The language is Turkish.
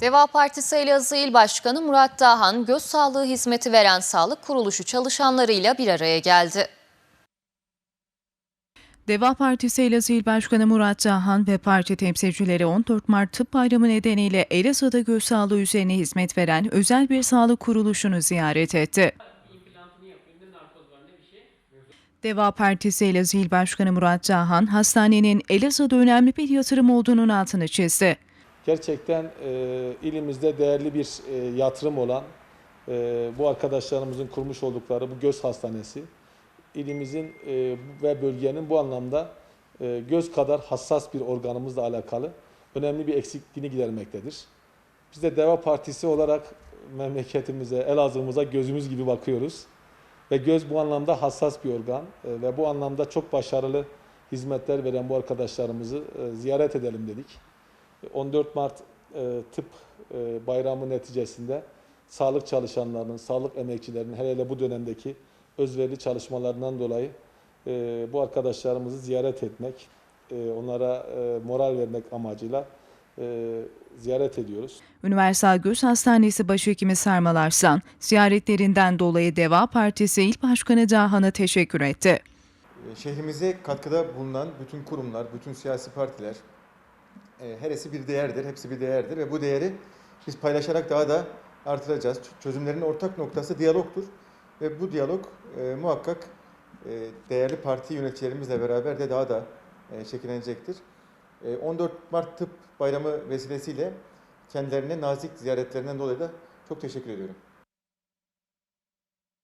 Deva Partisi Elazığ İl Başkanı Murat Dağhan, göz sağlığı hizmeti veren sağlık kuruluşu çalışanlarıyla bir araya geldi. Deva Partisi Elazığ İl Başkanı Murat Cahan ve parti temsilcileri 14 Mart Tıp Bayramı nedeniyle Elazığ'da göz sağlığı üzerine hizmet veren özel bir sağlık kuruluşunu ziyaret etti. Deva Partisi Elazığ İl Başkanı Murat Cahan, hastanenin Elazığ'da önemli bir yatırım olduğunun altını çizdi. Gerçekten e, ilimizde değerli bir e, yatırım olan e, bu arkadaşlarımızın kurmuş oldukları bu göz hastanesi ilimizin e, ve bölgenin bu anlamda e, göz kadar hassas bir organımızla alakalı önemli bir eksikliğini gidermektedir. Biz de Deva Partisi olarak memleketimize, Elazığ'ımıza gözümüz gibi bakıyoruz. Ve göz bu anlamda hassas bir organ e, ve bu anlamda çok başarılı hizmetler veren bu arkadaşlarımızı e, ziyaret edelim dedik. 14 Mart e, tıp e, bayramı neticesinde sağlık çalışanlarının, sağlık emekçilerinin hele hele bu dönemdeki özverili çalışmalarından dolayı e, bu arkadaşlarımızı ziyaret etmek, e, onlara e, moral vermek amacıyla e, ziyaret ediyoruz. Üniversal Göz Hastanesi Başhekimi Sarmal Arslan, ziyaretlerinden dolayı Deva Partisi İl Başkanı Cahan'a teşekkür etti. Şehrimize katkıda bulunan bütün kurumlar, bütün siyasi partiler, e, heresi bir değerdir, hepsi bir değerdir ve bu değeri biz paylaşarak daha da artıracağız. Çözümlerin ortak noktası diyalogtur ve bu diyalog e, muhakkak e, değerli parti yöneticilerimizle beraber de daha da e, şekillenecektir. E, 14 Mart Tıp Bayramı vesilesiyle kendilerine nazik ziyaretlerinden dolayı da çok teşekkür ediyorum.